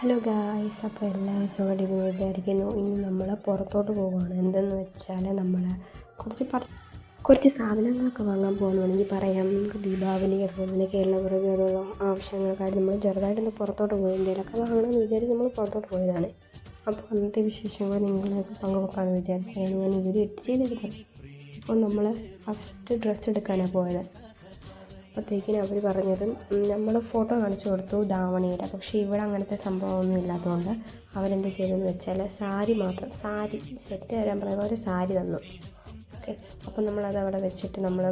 Hello guys അപ്പോൾ എല്ലാവരും സുഖമായിട്ടിരിക്കുന്നു വിചാരിക്കുന്നു ഇനി നമ്മൾ പുറത്തോട്ട് പോവുകയാണ്. എന്തെന്ന് വെച്ചാൽ നമ്മൾ കുറച്ച് പറ കുറച്ച് സാധനങ്ങളൊക്കെ വാങ്ങാൻ പോകണമെങ്കിൽ പറയാം നമുക്ക് ദീപാവലി അതുപോലെ തന്നെ കേരളപ്പിറവിയോടുള്ള ആവശ്യങ്ങൾക്കായിട്ട് നമ്മൾ ചെറുതായിട്ടൊന്ന് പുറത്തോട്ട് പോയി എന്തെങ്കിലുമൊക്കെ വാങ്ങണമെന്ന് വിചാരിച്ച് നമ്മൾ പുറത്തോട്ട് പോയതാണ്. അപ്പോൾ അന്നത്തെ വിശേഷങ്ങൾ നിങ്ങളൊക്കെ പങ്കുവെക്കാമെന്ന് വിചാരിച്ചാണ് ഞാൻ ഇവർ എഡിറ്റ് ചെയ്തെടുക്കുന്നത് അപ്പോൾ നമ്മൾ ഫസ്റ്റ് ഡ്രസ്സ് എടുക്കാനാണ് പോയത്. അപ്പോഴത്തേക്കിന് അവർ പറഞ്ഞത് നമ്മൾ ഫോട്ടോ കാണിച്ചു കൊടുത്തു ധാവണിയുടെ പക്ഷേ ഇവിടെ അങ്ങനത്തെ സംഭവമൊന്നും ഇല്ലാത്തതുകൊണ്ട് അവരെന്ത് ചെയ്തെന്ന് വെച്ചാൽ സാരി മാത്രം സാരി സെറ്റ് തരാൻ പറയുമ്പോൾ ഒരു സാരി തന്നു. ഓക്കെ. അപ്പം നമ്മളത് അവിടെ വെച്ചിട്ട് നമ്മൾ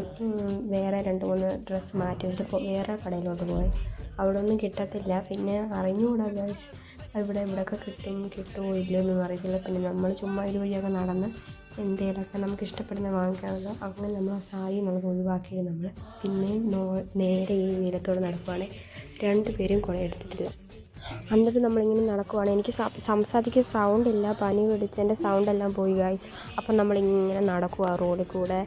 വേറെ രണ്ട് മൂന്ന് ഡ്രസ്സ് മാറ്റി വെച്ചിട്ട് വേറെ കടയിലോട്ട് പോയി. അവിടെ ഒന്നും കിട്ടത്തില്ല. പിന്നെ അറിഞ്ഞുകൂടാ ഇവിടെ ഇവിടെയൊക്കെ കിട്ടും കിട്ടുമോ ഇല്ലയോ എന്നൊന്നും അറിയത്തില്ല. പിന്നെ നമ്മൾ ചുമ്മാ ഇതുവഴിയൊക്കെ നടന്ന് എന്തെങ്കിലുമൊക്കെ നമുക്ക് ഇഷ്ടപ്പെടുന്ന വാങ്ങിക്കാമല്ലോ അങ്ങനെ നമ്മൾ ആ സാരി എന്നുള്ളത് ഒഴിവാക്കിയിട്ട് നമ്മൾ പിന്നെയും നേരെ ഈ നീലത്തോടെ നടക്കുവാണെങ്കിൽ രണ്ട് രണ്ടുപേരും കുറേ എടുത്തിട്ടില്ല എന്നിട്ട് നമ്മളിങ്ങനെ നടക്കുവാണ്. എനിക്ക് സംസാരിക്കാൻ സൗണ്ട് ഇല്ല. പനി പിടിച്ചതിന്റെ സൗണ്ട് എല്ലാം പോയി ഗായ്സ് അപ്പം നമ്മളിങ്ങനെ നടക്കുക റോഡിൽ കൂടെ.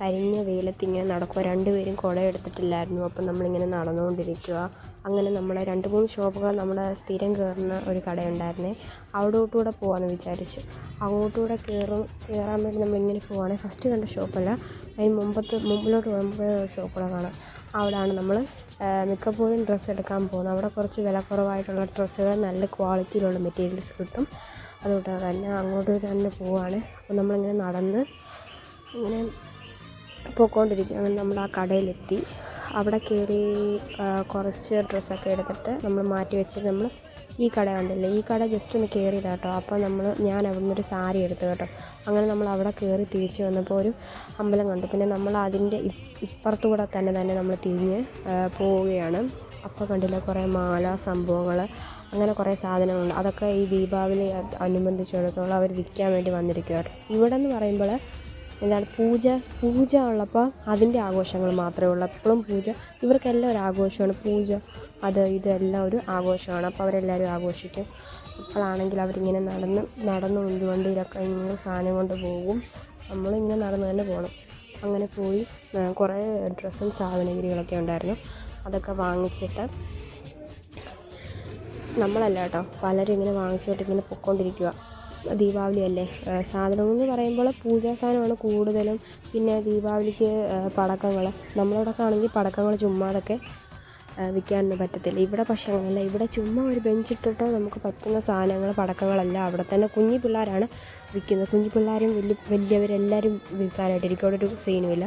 കരിഞ്ഞ വെയിലത്ത് ഇങ്ങനെ നടക്കുക രണ്ടുപേരും കുട എടുത്തിട്ടില്ലായിരുന്നു അപ്പം നമ്മളിങ്ങനെ നടന്നുകൊണ്ടിരിക്കുക അങ്ങനെ നമ്മളെ രണ്ട് മൂന്ന് ഷോപ്പുകൾ നമ്മുടെ സ്ഥിരം കയറുന്ന ഒരു കടയുണ്ടായിരുന്നേ. അവിടോട്ടുകൂടെ പോകാമെന്ന് വിചാരിച്ചു. അങ്ങോട്ടുകൂടെ കയറും കയറാൻ വേണ്ടി നമ്മളിങ്ങനെ പോവുകയാണെങ്കിൽ ഫസ്റ്റ് കണ്ട ഷോപ്പല്ല അതിന് മുമ്പത്ത് മുമ്പിലോട്ട് പോകുമ്പോൾ ഷോപ്പുകളെ കാണാം. അവിടെയാണ് നമ്മൾ മിക്കപ്പോഴും ഡ്രസ്സ് എടുക്കാൻ പോകുന്നത്. അവിടെ കുറച്ച് വിലക്കുറവായിട്ടുള്ള ഡ്രസ്സുകൾ നല്ല ക്വാളിറ്റിയിലുള്ള മെറ്റീരിയൽസ് കിട്ടും. അതുകൊണ്ട് തന്നെ അങ്ങോട്ട് തന്നെ പോവുകയാണ് അപ്പോൾ നമ്മളിങ്ങനെ നടന്ന് ഇങ്ങനെ പോയിക്കൊണ്ടിരിക്കുക അങ്ങനെ നമ്മൾ ആ കടയിലെത്തി. അവിടെ കയറി കുറച്ച് ഡ്രസ്സൊക്കെ എടുത്തിട്ട് നമ്മൾ മാറ്റി വെച്ചിട്ട് നമ്മൾ ഈ കട കണ്ടില്ലേ? ഈ കട ജസ്റ്റ് ഒന്ന് കയറിയതാണ് കേട്ടോ. അപ്പോൾ നമ്മൾ ഞാൻ അവിടെ ഒരു സാരി എടുത്തു കേട്ടോ. അങ്ങനെ നമ്മൾ അവിടെ കയറി തിരിച്ച് വന്നപ്പോൾ ഒരു അമ്പലം കണ്ടു. പിന്നെ നമ്മൾ അതിന്റെ ഇപ്പുറത്തുകൂടെ തന്നെ തന്നെ നമ്മൾ തിരിഞ്ഞ് പോവുകയാണ്. അപ്പോൾ കണ്ടില്ല കുറേ മാല സംഭവങ്ങൾ അങ്ങനെ കുറേ സാധനങ്ങളുണ്ട്. അതൊക്കെ ഈ ദീപാവലി അനുബന്ധിച്ചിടത്തോളം അവർ വിൽക്കാൻ വേണ്ടി വന്നിരിക്കുകയാണ് ഇവിടെ എന്ന് പറയുമ്പോൾ എന്താണ് പൂജ പൂജ ഉള്ളപ്പോൾ അതിന്റെ ആഘോഷങ്ങൾ മാത്രമേ ഉള്ളൂ. എപ്പോഴും പൂജ ഇവർക്കെല്ലാം ഒരു ആഘോഷമാണ്. പൂജ അത് ഇതെല്ലാം ഒരു ആഘോഷമാണ്. അപ്പോൾ അവരെല്ലാവരും ആഘോഷിക്കും. അപ്പോഴാണെങ്കിൽ അവരിങ്ങനെ നടന്ന് നടന്ന് ഉന്തുവണ്ടിയിലൊക്കെ ഇങ്ങനെ സാധനം കൊണ്ട് പോകും. നമ്മളിങ്ങനെ നടന്ന് തന്നെ പോകണം അങ്ങനെ പോയി കുറേ ഡ്രസ്സും സാധനഗിരികളൊക്കെ ഉണ്ടായിരുന്നു. അതൊക്കെ വാങ്ങിച്ചിട്ട് നമ്മളല്ല കേട്ടോ പലരും ഇങ്ങനെ വാങ്ങിച്ചിട്ട് ഇങ്ങനെ പൊയ്ക്കൊണ്ടിരിക്കുക ദീപാവലി അല്ലേ? സാധനങ്ങൾ എന്ന് പറയുമ്പോൾ പൂജാ സാധനമാണ് കൂടുതലും. പിന്നെ ദീപാവലിക്ക് പടക്കങ്ങൾ. നമ്മളവിടെയൊക്കെ ആണെങ്കിൽ പടക്കങ്ങൾ ചുമ്മാതൊക്കെ വിൽക്കാനൊന്നും പറ്റത്തില്ല. ഇവിടെ പക്ഷേ അങ്ങനെയല്ല ഇവിടെ ചുമ്മാ ഒരു ബെഞ്ച് ഇട്ടിട്ടോ നമുക്ക് പറ്റുന്ന സാധനങ്ങൾ പടക്കങ്ങളെല്ലാം അവിടെ തന്നെ കുഞ്ഞു പിള്ളേരാണ് വിൽക്കുന്നത്. കുഞ്ഞു പിള്ളേരും വലിയ വലിയവരെല്ലാവരും വിൽക്കാനായിട്ടിരിക്കും അവിടെ ഒരു സീനുമില്ല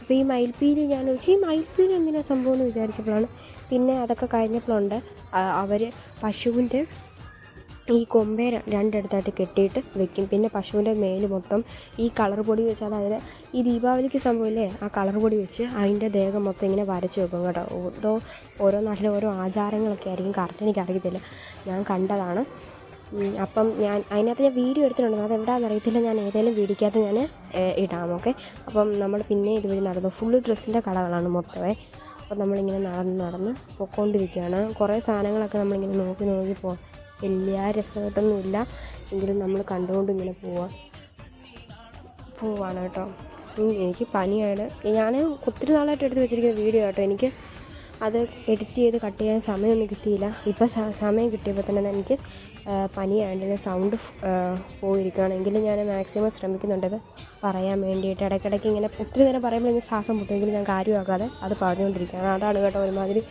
അപ്പോൾ ഈ മയിൽപ്പീലി ഞാൻ ഈ മയിൽപ്പീലി എന്തിനാണ് സംഭവം? എന്ന് വിചാരിച്ചപ്പോഴാണ്. പിന്നെ അതൊക്കെ കഴിഞ്ഞപ്പോഴുണ്ട്. അവർ പശുവിന്റെ ഈ കൊമ്പേ രണ്ടിടത്തായിട്ട് കെട്ടിയിട്ട് വെക്കും. പിന്നെ പശുവിന്റെ മേൽ മൊത്തം ഈ കളർ പൊടി വെച്ച് അതായത് ഈ ദീപാവലിക്ക് സംഭവമില്ലേ? ആ കളർ പൊടി വെച്ച് അതിന്റെ ദേഹം മൊത്തം ഇങ്ങനെ വരച്ച് വെക്കും കേട്ടോ. ഓരോ ഓരോ നാട്ടിലെ ഓരോ ആചാരങ്ങളൊക്കെ ആയിരിക്കും. കറക്റ്റ് എനിക്ക് അറിയത്തില്ല ഞാൻ കണ്ടതാണ്. അപ്പം ഞാൻ അതിനകത്ത് ഞാൻ വീഡിയോ എടുത്തിട്ടുണ്ട്. അത് അറിയത്തില്ല. ഞാൻ ഏതെങ്കിലും വീടിക്കകത്ത് ഞാൻ ഇടാം ഓക്കെ അപ്പം നമ്മൾ പിന്നെ ഇതുവഴി നടന്നു ഫുള്ള് ഡ്രസ്സിന്റെ കടകളാണ് മൊത്തമേ. അപ്പം നമ്മളിങ്ങനെ നടന്ന് നടന്ന് പൊക്കോണ്ടിരിക്കുകയാണ്. കുറേ സാധനങ്ങളൊക്കെ നമ്മളിങ്ങനെ നോക്കി നോക്കി പോ വലിയ രസമായിട്ടൊന്നുമില്ല. എങ്കിലും നമ്മൾ കണ്ടുകൊണ്ട് ഇങ്ങനെ പോവാം. പോവാണ് കേട്ടോ. എനിക്ക് പനിയാണ്. ഞാൻ ഒത്തിരി നാളായിട്ട് എടുത്ത് വെച്ചിരിക്കുന്ന വീഡിയോ കേട്ടോ എനിക്ക് അത് എഡിറ്റ് ചെയ്ത് കട്ട് ചെയ്യാൻ സമയമൊന്നും കിട്ടിയില്ല. ഇപ്പോൾ സമയം കിട്ടിയപ്പോൾ തന്നെ എനിക്ക് പനിയായതിന്റെ സൗണ്ട് പോയിരിക്കുകയാണെങ്കിലും ഞാൻ മാക്സിമം ശ്രമിക്കുന്നുണ്ടത് പറയാൻ വേണ്ടിയിട്ട്. ഇടയ്ക്കിടയ്ക്ക് ഇങ്ങനെ ഒത്തിരി നേരം പറയുമ്പോൾ ഇങ്ങനെ ശ്വാസം മുട്ടുമെങ്കിലും ഞാൻ കാര്യമാക്കാതെ അത് പറഞ്ഞുകൊണ്ടിരിക്കുകയാണ്. അതാണ് കേട്ടോ ഒരുമാതിരി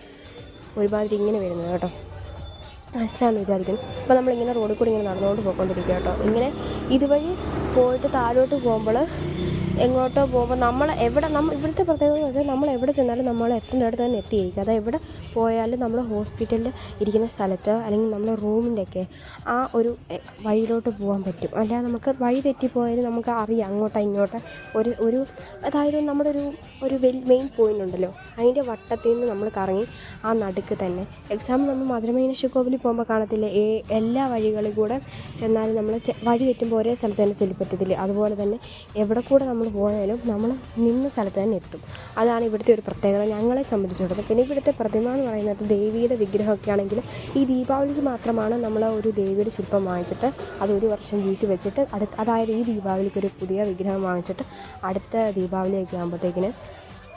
ഒരുമാതിരി ഇങ്ങനെ വരുന്നത് കേട്ടോ. മനസ്സിലാന്ന് വിചാരിക്കുന്നു. അപ്പോൾ നമ്മളിങ്ങനെ റോഡിൽ കൂടി ഇങ്ങനെ നടന്നുകൊണ്ട് പോയിക്കൊണ്ടിരിക്കുക കേട്ടോ ഇങ്ങനെ ഇതുവഴി പോയിട്ട് താഴോട്ട് പോകുമ്പോൾ എങ്ങോട്ടോ പോകുമ്പോൾ നമ്മൾ എവിടെ നമ്മൾ ഇവിടുത്തെ പ്രത്യേകത എന്ന് വെച്ചാൽ നമ്മൾ എവിടെ ചെന്നാലും നമ്മൾ എത്തേണ്ടടുത്ത് തന്നെ എത്തിയിരിക്കും. അതായത് എവിടെ പോയാലും നമ്മൾ ഹോസ്പിറ്റലിൽ ഇരിക്കുന്ന സ്ഥലത്ത് അല്ലെങ്കിൽ നമ്മുടെ റൂമിന്റെയൊക്കെ ആ ഒരു വഴിയിലോട്ട് പോകാൻ പറ്റും. അല്ലാതെ നമുക്ക് വഴി തെറ്റിപ്പോയാലും നമുക്ക് അറിയാം അങ്ങോട്ടോ ഇങ്ങോട്ടോ. ഒരു ഒരു അതായത് നമ്മുടെ ഒരു ഒരു മെയിൻ പോയിന്റ് ഉണ്ടല്ലോ. അതിന്റെ വട്ടത്തിൽ നിന്ന് നമ്മൾ കറങ്ങി ആ നടുക്ക് തന്നെ. എക്സാമ്പിൾ നമ്മൾ മധുരമീനാക്ഷി കോവിലിൽ പോകുമ്പോൾ കാണത്തില്ലേ? എല്ലാ വഴികളിൽ കൂടെ ചെന്നാലും നമ്മൾ വഴി തെറ്റുമ്പോൾ ഒരേ സ്ഥലത്ത് തന്നെ ചെല്ലിപ്പറ്റത്തില്ലേ? അതുപോലെ തന്നെ എവിടെ കൂടെ നമ്മൾ പോയാലും നമ്മൾ നിന്ന സ്ഥലത്ത് തന്നെ എത്തും. അതാണ് ഇവിടുത്തെ ഒരു പ്രത്യേകത ഞങ്ങളെ സംബന്ധിച്ചിടത്തോളം. പിന്നെ ഇവിടുത്തെ പ്രതിമ എന്ന് പറയുന്നത് ദേവിയുടെ വിഗ്രഹമൊക്കെ ആണെങ്കിൽ ഈ ദീപാവലിക്ക് മാത്രമാണ് നമ്മൾ ഒരു ദേവിയുടെ ശില്പം വാങ്ങിച്ചിട്ട് അത് ഒരു വർഷം വീട്ടിൽ വെച്ചിട്ട് അടുത്ത അതായത് ഈ ദീപാവലിക്ക് ഒരു പുതിയ വിഗ്രഹം വാങ്ങിച്ചിട്ട് അടുത്ത ദീപാവലിയൊക്കെ ആകുമ്പോഴത്തേക്കിന്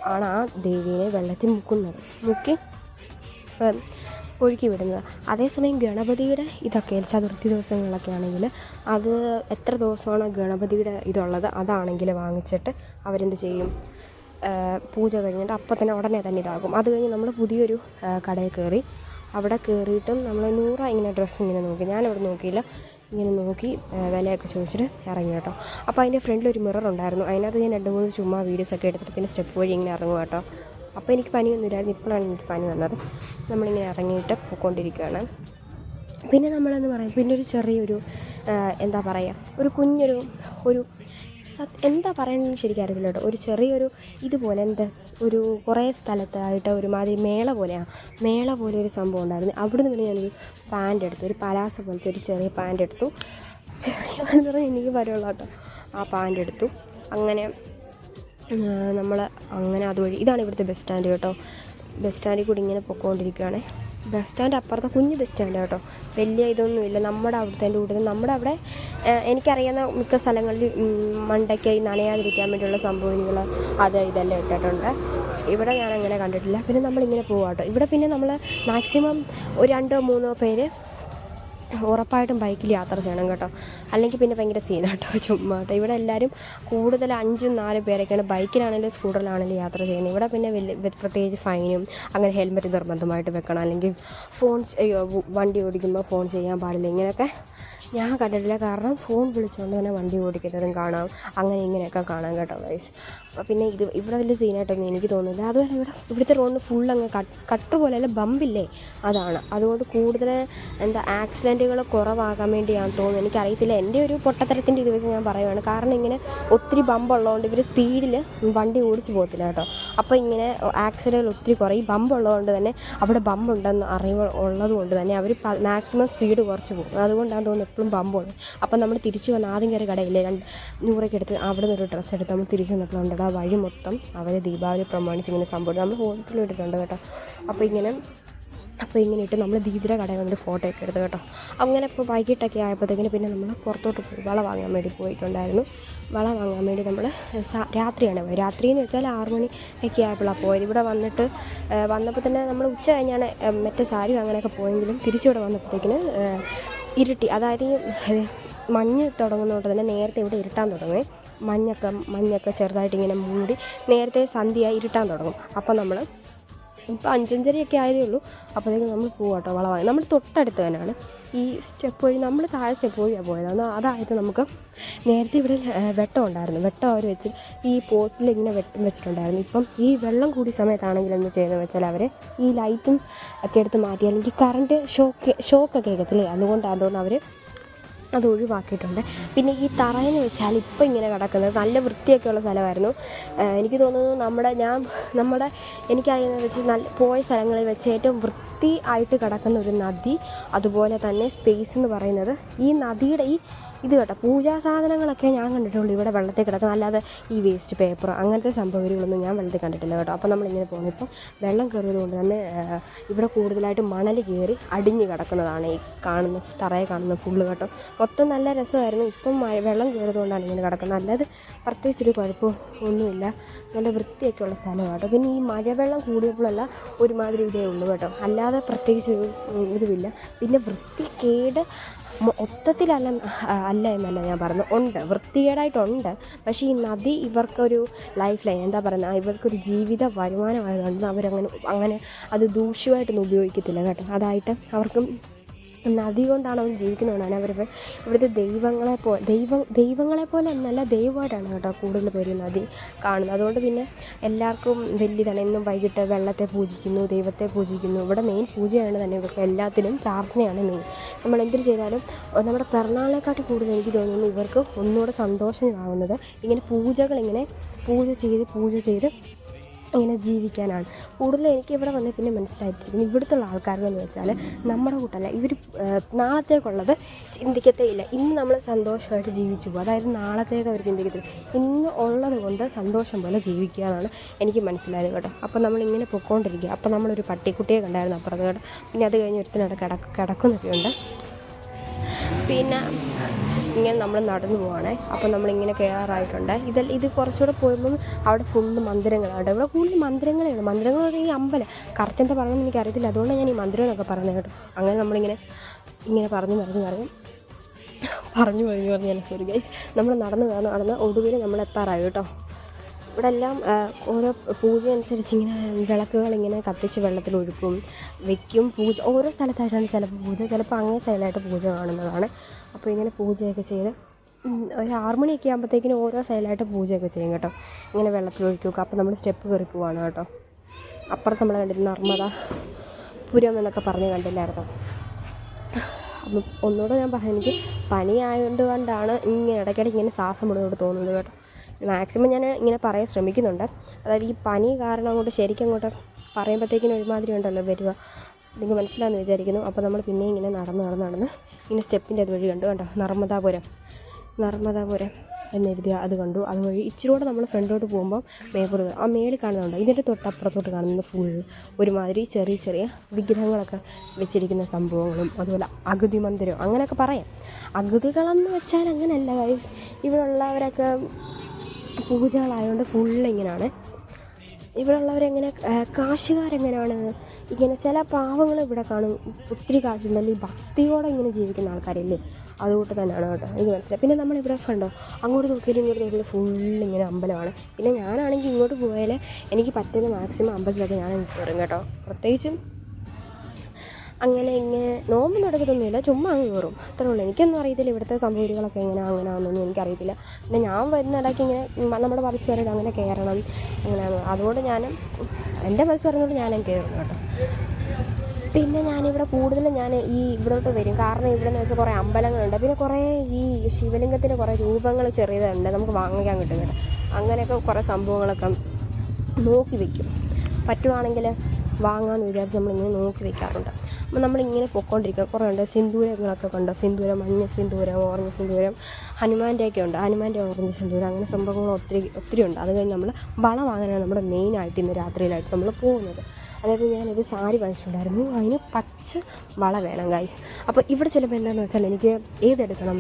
ആണ് ആ ദേവിയെ വെള്ളത്തിൽ മുക്കുന്നത്. മുക്കി ഒഴുക്കി വിടുന്നത് അതേസമയം ഗണപതിയുടെ ഇതൊക്കെ ചതുർത്ഥി ദിവസങ്ങളിലൊക്കെ ആണെങ്കിൽ അത് എത്ര ദിവസമാണ് ഗണപതിയുടെ ഇതുള്ളത് അതാണെങ്കിൽ വാങ്ങിച്ചിട്ട് അവരെന്ത് ചെയ്യും? പൂജ കഴിഞ്ഞിട്ട് അപ്പം തന്നെ ഉടനെ തന്നെ ഇതാകും. അത് കഴിഞ്ഞ് നമ്മൾ പുതിയൊരു കടയിൽ കയറി അവിടെ കയറിയിട്ടും നമ്മൾ നൂറ ഇങ്ങനെ ഡ്രസ്സ് ഇങ്ങനെ നോക്കി. ഞാനവിടെ നോക്കിയില്ല. ഇങ്ങനെ നോക്കി വിലയൊക്കെ ചോദിച്ചിട്ട് ഇറങ്ങി കേട്ടോ. അപ്പോൾ അതിന്റെ ഫ്രണ്ടിൽ ഒരു മിറർ ഉണ്ടായിരുന്നു അതിനകത്ത് ഞാൻ രണ്ട് മൂന്ന് ചുമ്മാ വീഡിയോസൊക്കെ എടുത്തിട്ട് പിന്നെ സ്റ്റെപ്പ് വഴി ഇങ്ങനെ ഇറങ്ങും കേട്ടോ. അപ്പോൾ എനിക്ക് പനിയൊന്നുമില്ലായിരുന്നു ഇപ്പോഴാണ് എനിക്ക് പനി വന്നത്. നമ്മളിങ്ങനെ ഇറങ്ങിയിട്ട് പോയിക്കൊണ്ടിരിക്കുകയാണ് പിന്നെ നമ്മളെന്ന് പറയും പിന്നെ ഒരു ചെറിയൊരു എന്താ പറയുക ഒരു കുഞ്ഞൊരു ഒരു സത് എന്താ പറയണമെന്ന് ശരിക്കും അറിയില്ല ഒരു ചെറിയൊരു ഇതുപോലെ എന്താ ഒരു കുറേ സ്ഥലത്തായിട്ട് ഒരുമാതിരി മേള പോലെയാണ് മേള പോലെ ഒരു സംഭവം ഉണ്ടായിരുന്നു. അവിടുന്ന് പിന്നെ ഞാനൊരു പാന്റ് എടുത്തു. ഒരു പലാസ പോലത്തെ ഒരു ചെറിയ പാന്റ് എടുത്തു. ചെറിയ പാന്റ് പറഞ്ഞാൽ എനിക്ക് വരുള്ളൂ കേട്ടോ ആ പാന്റ് എടുത്തു. അങ്ങനെ നമ്മൾ അങ്ങനെ അതുവഴി ഇതാണ് ഇവിടുത്തെ ബസ് സ്റ്റാൻഡ് കേട്ടോ. ബസ് സ്റ്റാൻഡിൽ കൂടി ഇങ്ങനെ പൊയ്ക്കൊണ്ടിരിക്കുകയാണ് ബസ് സ്റ്റാൻഡ് അപ്പുറത്തെ കുഞ്ഞ് ബസ് സ്റ്റാൻഡ് കേട്ടോ. വലിയ ഇതൊന്നുമില്ല നമ്മുടെ അവിടുത്തെ കൂടുതൽ നമ്മുടെ അവിടെ എനിക്കറിയാവുന്ന മിക്ക സ്ഥലങ്ങളിൽ മണ്ടയ്ക്കായി നനയാതിരിക്കാൻ വേണ്ടിയുള്ള സംഭവങ്ങൾ അത് ഇതെല്ലാം ഇട്ടിട്ടുണ്ട്. ഇവിടെ ഞാൻ അങ്ങനെ കണ്ടിട്ടില്ല. പിന്നെ നമ്മളിങ്ങനെ പോകാം കേട്ടോ. ഇവിടെ പിന്നെ നമ്മൾ മാക്സിമം ഒരു രണ്ടോ മൂന്നോ പേര് ഉറപ്പായിട്ടും ബൈക്കിൽ യാത്ര ചെയ്യണം കേട്ടോ. അല്ലെങ്കിൽ പിന്നെ ഭയങ്കര സീനാട്ടോ ചുമ്മാ കേട്ടോ ഇവിടെ എല്ലാവരും കൂടുതൽ അഞ്ചും നാലും പേരൊക്കെയാണ് ബൈക്കിലാണെങ്കിലും സ്കൂട്ടറിലാണെങ്കിലും യാത്ര ചെയ്യുന്നത്. ഇവിടെ പിന്നെ വലിയ പ്രത്യേകിച്ച് ഫൈനും അങ്ങനെ ഹെൽമെറ്റ് നിർബന്ധമായിട്ട് വെക്കണം. അല്ലെങ്കിൽ ഫോൺ വണ്ടി ഓടിക്കുമ്പോൾ ഫോൺ ചെയ്യാൻ പാടില്ല. ഇങ്ങനെയൊക്കെ ഞാൻ കണ്ടിട്ടില്ല. കാരണം ഫോൺ വിളിച്ചുകൊണ്ട് തന്നെ വണ്ടി ഓടിക്കുന്നതും കാണാം. അങ്ങനെ ഇങ്ങനെയൊക്കെ കാണാം കേട്ടോ വൈസ് പിന്നെ ഇത് ഇവിടെ വലിയ സീനായിട്ടൊന്നും എനിക്ക് തോന്നുന്നില്ല. അതുപോലെ ഇവിടെ ഇവിടുത്തെ റോഡിന് ഫുൾ അങ്ങ് കട്ട് പോലെയല്ല ബമ്പില്ലേ അതാണ്. അതുകൊണ്ട് കൂടുതൽ എന്താ ആക്സിഡന്റുകൾ കുറവാകാൻ വേണ്ടിയാണെന്ന് തോന്നുന്നു. എനിക്കറിയത്തില്ല. എന്റെ ഒരു പൊട്ടത്തരത്തിന്റെ ഇത് വെച്ച് ഞാൻ പറയുവാണ്. കാരണം ഇങ്ങനെ ഒത്തിരി ബമ്പുള്ളതുകൊണ്ട് ഇവർ സ്പീഡിൽ വണ്ടി ഓടിച്ച് പോകത്തില്ല കേട്ടോ. അപ്പോൾ ഇങ്ങനെ ആക്സിഡന്റുകൾ ഒത്തിരി കുറയും. ഈ ബമ്പുള്ളതുകൊണ്ട് തന്നെ അവിടെ ബമ്പുണ്ടെന്ന് അറിവ് ഉള്ളത് കൊണ്ട് തന്നെ അവർ മാക്സിമം സ്പീഡ് കുറച്ച് പോകും. അതുകൊണ്ടാണ് തോന്നുന്നു എപ്പോഴും പമ്പാണ് അപ്പം നമ്മൾ തിരിച്ച് വന്ന ആദ്യം കയറി കടയില്ലേ രണ്ട് നൂറൊക്കെ എടുത്ത് അവിടെ ഒരു ഡ്രസ്സ് എടുത്ത് നമ്മൾ തിരിച്ച് വന്നപ്പോഴുണ്ട് ആ വഴി മൊത്തം അവർ ദീപാവലി പ്രമാണിച്ച് ഇങ്ങനെ സംഭവം. നമ്മൾ ഹോട്ടലിൽ ഇട്ടിട്ടുണ്ട് കേട്ടോ. അപ്പോൾ ഇങ്ങനെ അപ്പോൾ ഇങ്ങനെ ഇട്ട് നമ്മൾ ദീപിര കടയിൽ വന്നിട്ട് ഫോട്ടോ ഒക്കെ എടുത്ത് കേട്ടോ. അങ്ങനെ ഇപ്പോൾ വൈകിട്ടൊക്കെ ആയപ്പോഴത്തേക്കിന് പിന്നെ നമ്മൾ പുറത്തോട്ട് പോയി. വള വാങ്ങാൻ വേണ്ടി പോയിട്ടുണ്ടായിരുന്നു. വള വാങ്ങാൻ വേണ്ടി നമ്മൾ രാത്രിയാണ് പോയത്. രാത്രി എന്ന് വെച്ചാൽ ആറ് മണി ഒക്കെ ആയപ്പോഴാണ് പോയത്. ഇവിടെ വന്നിട്ട് വന്നപ്പോൾ തന്നെ നമ്മൾ ഉച്ച കഴിഞ്ഞാണ് മറ്റേ സാരി അങ്ങനെയൊക്കെ പോയെങ്കിലും തിരിച്ചിവിടെ വന്നപ്പോഴത്തേക്കിന് ഇരുട്ടി. അതായത് ഈ മഞ്ഞ് തുടങ്ങുന്നതുകൊണ്ട് തന്നെ നേരത്തെ ഇവിടെ ഇരുട്ടാൻ തുടങ്ങി മഞ്ഞൊക്കെ മഞ്ഞൊക്കെ ചെറുതായിട്ട് ഇങ്ങനെ മൂടി നേരത്തെ സന്ധ്യയായി ഇരുട്ടാൻ തുടങ്ങും. അപ്പോൾ നമ്മൾ ഇപ്പോൾ അഞ്ചഞ്ചരയൊക്കെ ആയതേ ഉള്ളൂ. അപ്പോഴത്തേക്കും നമ്മൾ പോവാട്ടോ കേട്ടോ വാങ്ങി നമ്മൾ തൊട്ടടുത്ത് തന്നെയാണ്. ഈ സ്റ്റെപ്പ് വഴി നമ്മൾ താഴെ സ്റ്റെപ്പ് വഴിയാണ് പോയത്. എന്നാൽ അതായത് നമുക്ക് നേരത്തെ ഇവിടെ വെട്ടം ഉണ്ടായിരുന്നു. വെട്ടം അവർ വെച്ച് ഈ പോസ്റ്റിൽ ഇങ്ങനെ വെട്ടം വെച്ചിട്ടുണ്ടായിരുന്നു. ഇപ്പം ഈ വെള്ളം കൂടിയ സമയത്താണെങ്കിൽ എന്ത് ചെയ്യുന്നത് വെച്ചാൽ അവർ ഈ ലൈറ്റും ഒക്കെ എടുത്ത് മാറ്റി അല്ലെങ്കിൽ കറണ്ട് ഷോക്ക് ഷോക്കൊക്കെ കേൾക്കത്തില്ലേ? അതുകൊണ്ട് അതുകൊണ്ട് അവർ അത് ഒഴിവാക്കിയിട്ടുണ്ട് പിന്നെ ഈ തറയെന്ന് വെച്ചാൽ ഇപ്പം ഇങ്ങനെ കിടക്കുന്നത് നല്ല വൃത്തിയൊക്കെയുള്ള സ്ഥലമായിരുന്നു. എനിക്ക് തോന്നുന്നു നമ്മുടെ ഞാൻ നമ്മുടെ എനിക്കറിയുന്നത് വെച്ച് നല്ല പോയ സ്ഥലങ്ങളിൽ വെച്ച് ഏറ്റവും വൃത്തി ആയിട്ട് കിടക്കുന്ന ഒരു നദി അതുപോലെ തന്നെ സ്പേസ് എന്ന് പറയുന്നത് ഈ നദിയുടെ ഈ ഇത് കേട്ടോ പൂജാ സാധനങ്ങളൊക്കെ ഞാൻ കണ്ടിട്ടുള്ളൂ. ഇവിടെ വെള്ളത്തിൽ കിടക്കുന്ന അല്ലാതെ ഈ വേസ്റ്റ് പേപ്പർ അങ്ങനത്തെ സംഭവങ്ങളൊന്നും ഞാൻ വെള്ളത്തിൽ കണ്ടിട്ടില്ല കേട്ടോ. അപ്പോൾ നമ്മളിങ്ങനെ പോകുന്നു. ഇപ്പം വെള്ളം കയറിയത് കൊണ്ട് തന്നെ ഇവിടെ കൂടുതലായിട്ട് മണൽ കയറി അടിഞ്ഞ് കിടക്കുന്നതാണ് ഈ കാണുന്ന തറയെ കാണുന്ന ഫുള്ള് കേട്ടോ. മൊത്തം നല്ല രസമായിരുന്നു. ഇപ്പം വെള്ളം കയറിയത് കൊണ്ടാണ് ഇങ്ങനെ കിടക്കുന്നത്. അല്ലാതെ പ്രത്യേകിച്ചൊരു കുഴപ്പം ഒന്നുമില്ല. നല്ല വൃത്തിയൊക്കെയുള്ള സ്ഥലമാണ് കേട്ടോ. പിന്നെ ഈ മഴവെള്ളം കൂടിയപ്പോഴല്ല ഒരുമാതിരി ഇതേ ഉള്ളൂ കേട്ടോ. അല്ലാതെ പ്രത്യേകിച്ച് ഒരു ഇതുമില്ല. പിന്നെ വൃത്തികേട് മൊത്തത്തിലല്ല അല്ല എന്നല്ല ഞാൻ പറഞ്ഞു ഉണ്ട് വൃത്തികേടായിട്ടുണ്ട്. പക്ഷേ ഈ നദി ഇവർക്കൊരു ലൈഫ് ലൈൻ എന്താ പറയുന്നത്? ഇവർക്കൊരു ജീവിത വരുമാനമായതുകൊണ്ട് അവരങ്ങനെ അങ്ങനെ അത് ദൂഷ്യമായിട്ടൊന്നും ഉപയോഗിക്കത്തില്ല കേട്ടോ. അതായിട്ട് അവർക്കും നദി കൊണ്ടാണ് അവർ ജീവിക്കുന്നതാണ് അവർ ഇവിടുത്തെ ദൈവങ്ങളെ പോലെ ദൈവം ദൈവങ്ങളെ പോലെ നല്ല ദൈവമായിട്ടാണ് കേട്ടോ കൂടുതൽ പേര് നദി കാണുന്നത്. അതുകൊണ്ട് പിന്നെ എല്ലാവർക്കും വലിയതാണ്. എന്നും വൈകിട്ട് വെള്ളത്തെ പൂജിക്കുന്നു ദൈവത്തെ പൂജിക്കുന്നു. ഇവിടെ മെയിൻ പൂജയാണ് തന്നെ ഇവർക്ക് എല്ലാത്തിനും പ്രാർത്ഥനയാണ് മെയിൻ നമ്മൾ എന്തിനു ചെയ്താലും നമ്മുടെ പിറന്നാളിനെക്കാട്ടി കൂടുതൽ എനിക്ക് തോന്നുന്നു ഇവർക്ക് ഒന്നുകൂടെ സന്തോഷമാകുന്നത് ഇങ്ങനെ പൂജകൾ ഇങ്ങനെ പൂജ ചെയ്ത് പൂജ ചെയ്ത് ഇങ്ങനെ ജീവിക്കാനാണ്. കൂടുതലും എനിക്ക് ഇവിടെ വന്നേ പിന്നെ മനസ്സിലായിട്ടിരിക്കുന്നു ഇവിടുത്തെ ആൾക്കാരെന്ന് വെച്ചാൽ നമ്മുടെ കൂട്ടല്ല. ഇവർ നാളത്തേക്കുള്ളത് ചിന്തിക്കത്തേ ഇല്ല ഇന്ന് നമ്മൾ സന്തോഷമായിട്ട് ജീവിച്ചു പോകും. അതായത് നാളത്തേക്ക് അവർ ചിന്തിക്കത്തില്ല. ഇന്ന് ഉള്ളത് കൊണ്ട് സന്തോഷം പോലെ ജീവിക്കുക എന്നാണ് എനിക്ക് മനസ്സിലായത് കേട്ടോ. അപ്പോൾ നമ്മളിങ്ങനെ പൊയ്ക്കൊണ്ടിരിക്കുക അപ്പോൾ നമ്മളൊരു പട്ടിക്കുട്ടിയെ കണ്ടായിരുന്നു അപ്പുറത്ത് കേട്ടോ. പിന്നെ അത് കഴിഞ്ഞ് ഒരുത്തിനവിടെ കിടക്കുന്നൊക്കെയുണ്ട്. കിടക്കുന്നൊക്കെ പിന്നെ ഇങ്ങനെ നമ്മൾ നടന്നു പോവാണേ. അപ്പോൾ നമ്മളിങ്ങനെ കയറാറായിട്ടുണ്ട് ഇത് ഇത് കുറച്ചുകൂടെ പോയപ്പം അവിടെ ഫുള്ള് മന്ദിരങ്ങളാണ് ഇവിടെ കൂടുതൽ മന്ദിരങ്ങളാണ് മന്ദിരങ്ങൾ ഈ അമ്പലം. കറക്റ്റ് എന്താ പറയണമെന്ന് എനിക്ക് അറിയത്തില്ല അതുകൊണ്ടാണ് ഞാൻ ഈ മന്ദിരം എന്നൊക്കെ പറയുന്നത് കേട്ടോ. അങ്ങനെ നമ്മളിങ്ങനെ ഇങ്ങനെ പറഞ്ഞു പറഞ്ഞു പറഞ്ഞു. പറഞ്ഞു പറഞ്ഞു പറഞ്ഞു. ഞാൻ സോറി ഗൈസ് നമ്മൾ നടന്ന് നടന്ന് നടന്ന് ഒടുവിൽ നമ്മൾ എത്താറായി കേട്ടോ. ഇവിടെ എല്ലാം ഓരോ പൂജ അനുസരിച്ച് ഇങ്ങനെ വിളക്കുകൾ ഇങ്ങനെ കത്തിച്ച് വെള്ളത്തിൽ ഒഴുക്കും വെക്കും പൂജ. ഓരോ സ്ഥലത്തായിട്ടാണ് ചിലപ്പോൾ പൂജ. ചിലപ്പോൾ അങ്ങേ സൈഡിലായിട്ട് പൂജ കാണുന്നതാണ്. അപ്പോൾ ഇങ്ങനെ പൂജയൊക്കെ ചെയ്ത് ഒരു ആറു മണിയൊക്കെ ആകുമ്പോഴത്തേക്കിനും ഓരോ സൈഡിലായിട്ട് പൂജയൊക്കെ ചെയ്യും കേട്ടോ. ഇങ്ങനെ വെള്ളത്തിൽ ഒഴിക്കുക അപ്പോൾ നമ്മൾ സ്റ്റെപ്പ് കയറി പോവാണ് കേട്ടോ. അപ്പുറത്ത് നമ്മൾ കണ്ടിരുന്ന നർമ്മദ പുരം എന്നൊക്കെ പറഞ്ഞ് കണ്ടില്ലായിരുന്നു? അപ്പം ഒന്നുകൂടെ ഞാൻ പറയാം എനിക്ക് പനിയായതുകൊണ്ട് കൊണ്ടാണ് ഇങ്ങനെ ഇടയ്ക്കിടയ്ക്ക് ഇങ്ങനെ ശ്വാസം മുടങ്ങോട്ട് തോന്നുന്നത് കേട്ടോ. മാക്സിമം ഞാൻ ഇങ്ങനെ പറയാൻ ശ്രമിക്കുന്നുണ്ട്. അതായത് ഈ പനി കാരണം അങ്ങോട്ട് ശരിക്കും അങ്ങോട്ട് പറയുമ്പോഴത്തേക്കിനും ഒരുമാതിരി ഉണ്ടല്ലോ വരിക. നിങ്ങൾക്ക് മനസ്സിലാന്ന് വിചാരിക്കുന്നു. അപ്പോൾ നമ്മൾ പിന്നെയും ഇങ്ങനെ നടന്ന് നടന്ന് നടന്ന് ഇങ്ങനെ സ്റ്റെപ്പിന്റെ അത് വഴി കണ്ടു. കണ്ടോ? നർമ്മദാപുരം. നർമ്മദാപുരം എന്നെഴുതിയ അത് കണ്ടു. അതുവഴി ഇച്ചിരി കൂടെ നമ്മൾ ഫ്രണ്ടോട്ട് പോകുമ്പോൾ മേപ്പൂർ ആ മേളിൽ കാണുന്നുണ്ട്? ഇതിന്റെ തൊട്ടപ്പുറത്തോട്ട് കാണുന്ന ഫുൾ ഒരുമാതിരി ചെറിയ ചെറിയ വിഗ്രഹങ്ങളൊക്കെ വെച്ചിരിക്കുന്ന സംഭവങ്ങളും അതുപോലെ അഗതി മന്ദിരം അങ്ങനെയൊക്കെ പറയാം. അഗതികളെന്ന് വെച്ചാൽ അങ്ങനെയല്ല ഗൈസ് ഇവിടെ ഉള്ളവരൊക്കെ പൂജകളായതുകൊണ്ട് ഫുള്ള് ഇങ്ങനെയാണ് ഇവിടെ ഉള്ളവരെങ്ങനെ കാശുകാരെങ്ങനെയാണ് ഇങ്ങനെ ചില പാവങ്ങൾ ഇവിടെ കാണും. ഒത്തിരി കാശുണ്ടല്ലോ ഈ ഭക്തിയോടെ ഇങ്ങനെ ജീവിക്കുന്ന ആൾക്കാരില്ലേ? അതുകൊണ്ട് തന്നെയാണ് കേട്ടോ. എനിക്ക് മനസ്സിലായി. പിന്നെ നമ്മളിവിടെ കണ്ടോ അങ്ങോട്ട് നോക്കിയാലും ഇങ്ങോട്ട് നോക്കിയാലും ഫുള്ള് ഇങ്ങനെ അമ്പലമാണ്. പിന്നെ ഞാനാണെങ്കിൽ ഇങ്ങോട്ട് പോയാൽ എനിക്ക് പറ്റുന്ന മാക്സിമം അമ്പലത്തിലൊക്കെ ഞാൻ കയറും കേട്ടോ. പ്രത്യേകിച്ചും അങ്ങനെ ഇങ്ങനെ നോമ്പ് നടക്കത്തൊന്നുമില്ല ചുമ്മാ അങ്ങ് കയറും. അത്രേ ഉള്ളൂ. എനിക്കൊന്നും അറിയത്തില്ല ഇവിടുത്തെ സംഭവങ്ങളൊക്കെ എങ്ങനെ അങ്ങനെ ആണെന്നൊന്നും എനിക്കറിയത്തില്ല. പിന്നെ ഞാൻ വരുന്ന ഇടയ്ക്ക് ഇങ്ങനെ നമ്മുടെ മനസ്സ് പറയുന്നത് അങ്ങനെ കയറണം. അങ്ങനെ അതുകൊണ്ട് ഞാൻ എന്റെ മനസ്സ് പറയുന്നത് ഞാൻ കയറും കേട്ടോ. പിന്നെ ഞാനിവിടെ കൂടുതലും ഞാൻ ഈ ഇവിടോട്ട് വരും. കാരണം ഇവിടെ എന്ന് വെച്ചാൽ കുറേ അമ്പലങ്ങളുണ്ട്. പിന്നെ കുറേ ഈ ശിവലിംഗത്തിന്റെ കുറേ രൂപങ്ങൾ ചെറിയതുണ്ട്. നമുക്ക് വാങ്ങിക്കാൻ കിട്ടും കേട്ടോ അങ്ങനെയൊക്കെ കുറേ സംഭവങ്ങളൊക്കെ നോക്കി വയ്ക്കും പറ്റുവാണെങ്കിൽ വാങ്ങാമെന്ന് വിചാരിച്ച് നമ്മളിങ്ങനെ നോക്കി വെക്കാറുണ്ട്. അപ്പം നമ്മളിങ്ങനെ പൊയ്ക്കൊണ്ടിരിക്കുക കുറേ ഉണ്ട്. സിന്ദൂരങ്ങളൊക്കെ കണ്ടോ? സിന്ദൂരം മഞ്ഞ സിന്ദൂരം ഓറഞ്ച് സിന്ദൂരം ഹനുമാന്റെ ഒക്കെ ഉണ്ട്. ഹനുമാന്റെ ഓറഞ്ച് സിന്ദൂരം അങ്ങനെ സംഭവങ്ങൾ ഒത്തിരി ഒത്തിരി ഉണ്ട്. അത് കഴിഞ്ഞ് നമ്മൾ വള വാങ്ങാനാണ് നമ്മുടെ മെയിനായിട്ട് ഇന്ന് രാത്രിയിലായിട്ട് നമ്മൾ പോകുന്നത്. അതായത് ഞാനൊരു സാരി വാങ്ങിച്ചിട്ടുണ്ടായിരുന്നു. അതിന് പച്ച വള വേണം കായ് അപ്പോൾ ഇവിടെ ചിലപ്പോൾ എന്താണെന്ന് വെച്ചാൽ എനിക്ക് ഏതെടുക്കണം?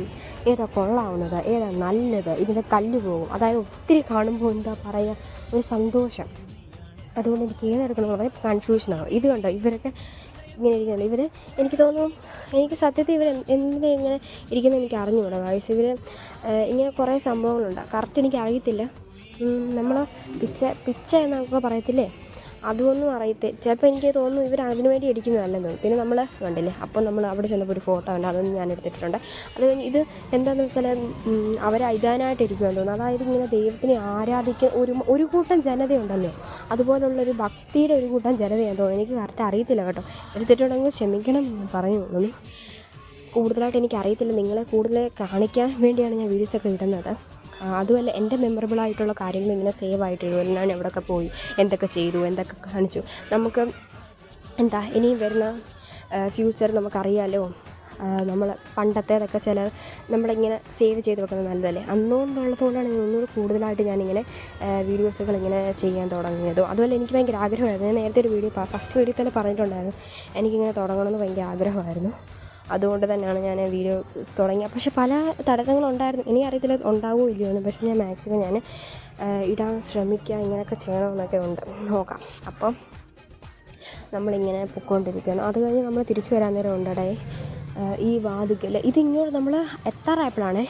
ഏതാ കൊള്ളാവുന്നത്? ഏതാ നല്ലത്? ഇതിന്റെ കല്ല് പോകും. അതായത് ഒത്തിരി കാണുമ്പോൾ എന്താ പറയുക ഒരു സന്തോഷം. അതുകൊണ്ട് എനിക്ക് ഏതെടുക്കണം എന്ന് പറഞ്ഞാൽ കൺഫ്യൂഷനാണ് ഇത് കണ്ടോ? ഇവരൊക്കെ ഇങ്ങനെ ഇരിക്കുന്നത് ഇവർ എനിക്ക് തോന്നുന്നു എനിക്ക് സത്യത്തിൽ ഇവർ എന്തിനെ ഇങ്ങനെ ഇരിക്കുന്നത് എനിക്ക് അറിഞ്ഞുകൂടാ വയസ്സ് ഇവർ ഇങ്ങനെ കുറേ സംഭവങ്ങളുണ്ട്. കറക്റ്റ് എനിക്ക് അറിയത്തില്ല. നമ്മൾ പിച്ച പിച്ച എന്നൊക്കെ പറയത്തില്ലേ? അതൊന്നും അറിയത്തെ. ചിലപ്പോൾ എനിക്ക് തോന്നുന്നു ഇവർ അതിനു വേണ്ടി അടിക്കുന്നതല്ലെന്ന് പിന്നെ നമ്മൾ കണ്ടില്ലേ അപ്പോൾ നമ്മൾ അവിടെ ചെന്നപ്പോൾ ഒരു ഫോട്ടോ ഉണ്ട് അതൊന്നും ഞാൻ എടുത്തിട്ടുണ്ട് അത് ഇത് എന്താണെന്ന് വെച്ചാൽ അവർ ഇതാനായിട്ടിരിക്കുമെന്ന് തോന്നുന്നു. അതായത് ഇങ്ങനെ ദൈവത്തിനെ ആരാധിക്കുന്ന ഒരു ഒരു കൂട്ടം ജനതയുണ്ടല്ലോ. അതുപോലുള്ളൊരു ഭക്തിയുടെ ഒരു കൂട്ടം ജനതയാണ് തോന്നുന്നു. എനിക്ക് കറക്റ്റ് അറിയത്തില്ല കേട്ടോ. എടുത്തിട്ടുണ്ടെങ്കിൽ ക്ഷമിക്കണം പറഞ്ഞു കൂടുതലായിട്ട് എനിക്ക് അറിയത്തില്ല. നിങ്ങളെ കൂടുതൽ കാണിക്കാൻ വേണ്ടിയാണ് ഞാൻ വീഡിയോസൊക്കെ ഇടുന്നത്. അതുമല്ല എന്റെ മെമ്മറബിൾ ആയിട്ടുള്ള കാര്യങ്ങൾ ഇങ്ങനെ സേവ് ആയിട്ട് ഞാൻ എവിടെയൊക്കെ പോയി? എന്തൊക്കെ ചെയ്തു? എന്തൊക്കെ കാണിച്ചു? നമുക്ക് എന്താ ഇനിയും വരുന്ന ഫ്യൂച്ചർ നമുക്കറിയാലോ. നമ്മൾ പണ്ടത്തേതൊക്കെ ചില നമ്മളിങ്ങനെ സേവ് ചെയ്ത് വെക്കുന്നത് നല്ലതല്ലേ? അന്നുകൊണ്ടുള്ളതുകൊണ്ടാണ് ഒന്നുകൂടി കൂടുതലായിട്ട് ഞാനിങ്ങനെ വീഡിയോസുകൾ ഇങ്ങനെ ചെയ്യാൻ തുടങ്ങിയത്. അതുപോലെ എനിക്ക് ഭയങ്കര ആഗ്രഹമായിരുന്നു. ഞാൻ നേരത്തെ ഒരു വീഡിയോ ഫസ്റ്റ് വീഡിയോ തന്നെ പറഞ്ഞിട്ടുണ്ടായിരുന്നു. എനിക്കിങ്ങനെ തുടങ്ങണമെന്ന് ഭയങ്കര ആഗ്രഹമായിരുന്നു. അതുകൊണ്ട് തന്നെയാണ് ഞാൻ വീഡിയോ തുടങ്ങിയത്. പക്ഷേ പല തടസ്സങ്ങളുണ്ടായിരുന്നു. ഇനി അറിയത്തില്ല ഉണ്ടാവുമോ ഇല്ലയോ എന്ന്. പക്ഷേ ഞാൻ മാക്സിമം ഞാൻ ഇടാൻ ശ്രമിക്കുക ഇങ്ങനെയൊക്കെ ചെയ്യണമെന്നൊക്കെ ഉണ്ട്. നോക്കാം. അപ്പം നമ്മളിങ്ങനെ പൊക്കോണ്ടിരിക്കുകയാണ് അത് കഴിഞ്ഞ് നമ്മൾ തിരിച്ചു വരാൻ നേരം ഉണ്ടടേ. ഈ വാതുക്കൽ. ഇതിങ്ങോട്ട് നമ്മൾ എത്താറായപ്പോഴാണ്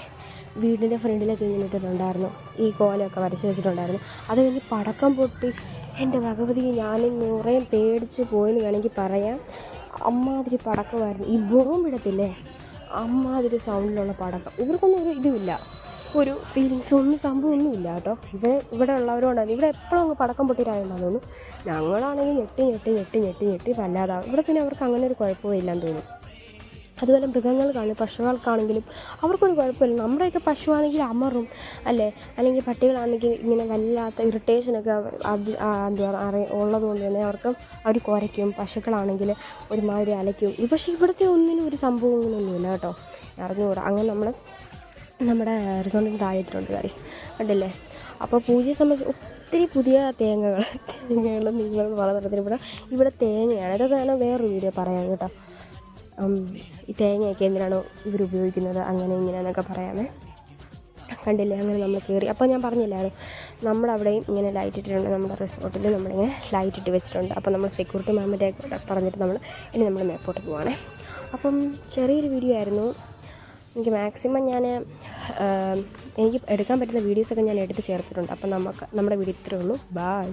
വീടിന്റെ ഫ്രണ്ടിലൊക്കെ ഇങ്ങനെ ഇട്ടിട്ടുണ്ടായിരുന്നു ഈ കോലമൊക്കെ വരച്ച് വെച്ചിട്ടുണ്ടായിരുന്നു. അത് കഴിഞ്ഞ് പടക്കം പൊട്ടി. എന്റെ ഭഗവതി ഞാനും നൂറേയും പേടിച്ച് പോയെന്ന് വേണമെങ്കിൽ പറയാം. അമ്മാതിരി പടക്കമായിരുന്നു. ഈ ബോം ഇടത്തില്ലേ? അമ്മാതിരി സൗണ്ടിലുള്ള പടക്കം. ഇവർക്കൊന്നും ഒരു ഇതുമില്ല. ഒരു ഫീലിങ്സ് ഒന്നും സംഭവമൊന്നുമില്ല കേട്ടോ. ഇവർ ഇവിടെ ഉള്ളവരോടാണ്. ഇവിടെ എപ്പോഴും അങ്ങ് പടക്കം പൊട്ടിരായെന്നാണ് തോന്നുന്നു. ഞങ്ങളാണെങ്കിൽ ഞെട്ടി ഞെട്ടി ഞെട്ടി ഞെട്ടി ഞെട്ടി വല്ലാതാവും. ഇവിടെ പിന്നെ അവർക്ക് അങ്ങനെ ഒരു കുഴപ്പമില്ലെന്ന് തോന്നുന്നു. അതുപോലെ മൃഗങ്ങൾക്കാണ് പശുക്കൾക്കാണെങ്കിലും അവർക്കൊരു കുഴപ്പമില്ല. നമ്മുടെയൊക്കെ പശുവാണെങ്കിൽ അമറും അല്ലേ? അല്ലെങ്കിൽ പട്ടികളാണെങ്കിൽ ഇങ്ങനെ വല്ലാത്ത ഇറിറ്റേഷനൊക്കെ എന്താ അറിയ ഉള്ളത് കൊണ്ട് തന്നെ അവർക്ക് അവർ കുരയ്ക്കും പശുക്കളാണെങ്കിൽ ഒരുമാതിരി അലയ്ക്കും. പക്ഷേ ഇവിടുത്തെ ഒന്നിനും ഒരു സംഭവം ഒന്നുമില്ല കേട്ടോ. അറിഞ്ഞുകൂടാ. അങ്ങനെ നമ്മൾ നമ്മുടെ റിസോർട്ടിന്റെ താഴെത്തിട്ടുണ്ട് കാര്യം കണ്ടില്ലേ? അപ്പോൾ പൂജയെ സംബന്ധിച്ച് ഒത്തിരി പുതിയ തേങ്ങകൾ തേങ്ങകൾ നിങ്ങൾ വളർത്തുന്നത് ഇവിടെ ഇവിടെ തേങ്ങയാണ്. ഇതൊക്കെ ഞാൻ വേറൊരു വീഡിയോ പറയാം കേട്ടോ. ഈ തേങ്ങയൊക്കെ എന്തിനാണോ ഇവർ ഉപയോഗിക്കുന്നത്? അങ്ങനെ ഇങ്ങനെയെന്നൊക്കെ പറയാമേ. കണ്ടില്ലേ? അങ്ങനെ നമ്മൾ കയറി അപ്പോൾ ഞാൻ പറഞ്ഞില്ലായിരുന്നു നമ്മുടെ അവിടെയും ഇങ്ങനെ ലൈറ്റ് ഇട്ടിട്ടുണ്ട്. നമ്മുടെ റിസോർട്ടിൽ നമ്മളിങ്ങനെ ലൈറ്റ് ഇട്ട് വെച്ചിട്ടുണ്ട്. അപ്പോൾ നമ്മൾ സെക്യൂരിറ്റി മാമിന്റെ പറഞ്ഞിട്ട് നമ്മൾ ഇനി നമ്മൾ മേപ്പോട്ട് പോവാണേ. അപ്പം ചെറിയൊരു വീഡിയോ ആയിരുന്നു. എനിക്ക് മാക്സിമം ഞാൻ എനിക്ക് എടുക്കാൻ പറ്റുന്ന വീഡിയോസൊക്കെ ഞാൻ എടുത്ത് ചേർത്തിട്ടുണ്ട്. അപ്പം നമുക്ക് നമ്മുടെ വീഡിയോ ഇത്രയേ ഉള്ളൂ. ബായ്